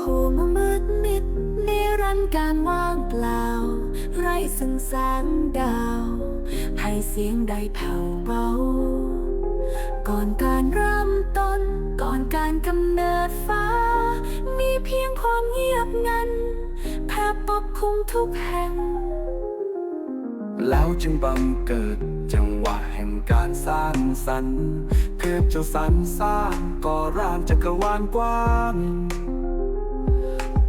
หูมืดมิดนั้นการว่างเปล่า ไร้ซึ่งแสงดาว ให้เสียงใดแผ่วเบา ก่อนการเริ่มต้น ก่อนการกำเนิดฟ้า มีเพียงความเงียบงันแผ่ปกคลุมทุกแห่ง แล้วจึงบังเกิดจังหวะแห่งการสร้างสรรค์เทพเจ้าสรรสร้างก่อร่างจักรวาลกว้าง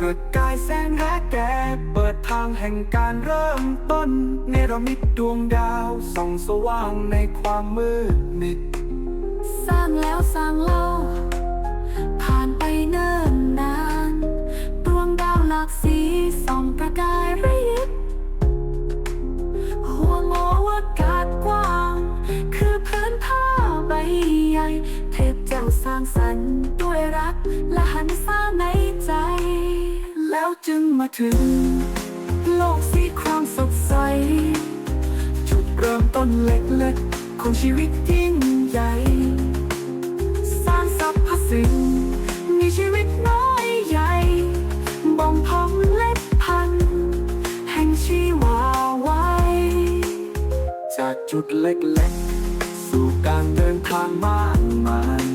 เกิดกายแสงแรกแก่เปิดทางแห่งการเริ่มต้น เนรมิตดวงดาวส่องสว่างในความมืดมิด สร้างแล้วสร้างเล่า ผ่านไปเนิ่นนาน ดวงดาวหลากสีส่องประกายระยิบห่วงโอวกาศกว้าง คือพื้นผ้าใบใหญ่ เทพเจ้าสร้างสรรค์ด้วยรักและหันษาใน จึงมาถึง โลกสีครามสดใส จุดเริ่มต้นเล็กๆ ของชีวิตยิ่งใหญ่ สร้างสรรพสิ่ง มีชีวิตน้อยใหญ่บ่มเพาะเล็ดพัน แห่งชีวาไว้ จากจุดเล็กๆ สู่การเดินทางมากมาย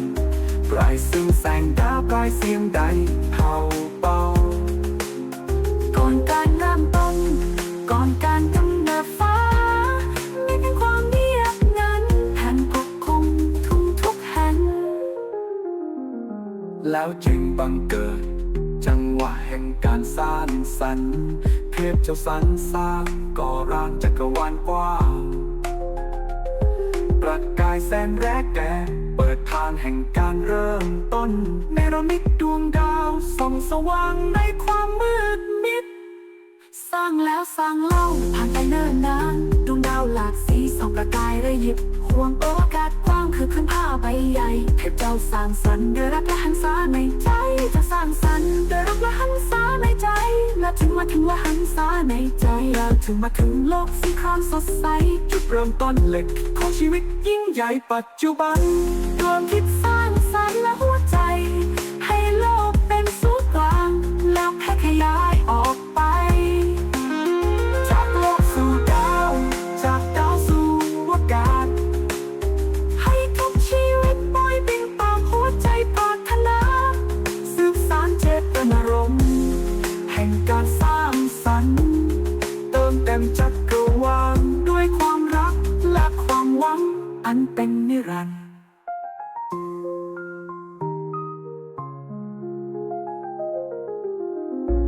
ปลายซึ่งแสงดาวปลายเสียงใด แล้วจึงบังเกิด จังหวะแห่งการสร้างสรรค์เทพเจ้าสรรสร้างก่อร่างจักรวาลกว้างประกายแสนแรกแก่เปิดทางแห่งการเริ่มต้นเนรมิตดวงดาวส่องสว่างในความมืดมิด สร้างแล้วสร้างเล่าผ่านไปเนิ่นนานดวงดาวหลากสีส่องประกายระยิบห่วงโอกาสกว้างคือพื้นผ้าใบใหญ่ เทพเจ้าสร้างสรรค์ด้วยรักและหันษาในใจจะสร้างสรรค์ด้วยรักและหันษาในใจและถึงมาถึงและหันษาในใจแล้วถึงมาถึงโลกสีครามสดใสจุดเริ่มต้นเล็กของชีวิตยิ่งใหญ่ปัจจุบันรวมคิดสร้างสรรค์และ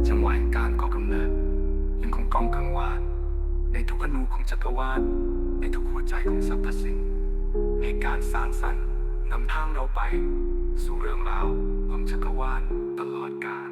จังหวะแห่งการก่อกำเนิดยังคงก้องกังวานในทุกอนูของจักรวาลในทุกหัวใจของสรรพสิ่งให้การสร้างสรรค์นำทางเราไป สู่เรื่องราวของจักรวาลตลอดกาล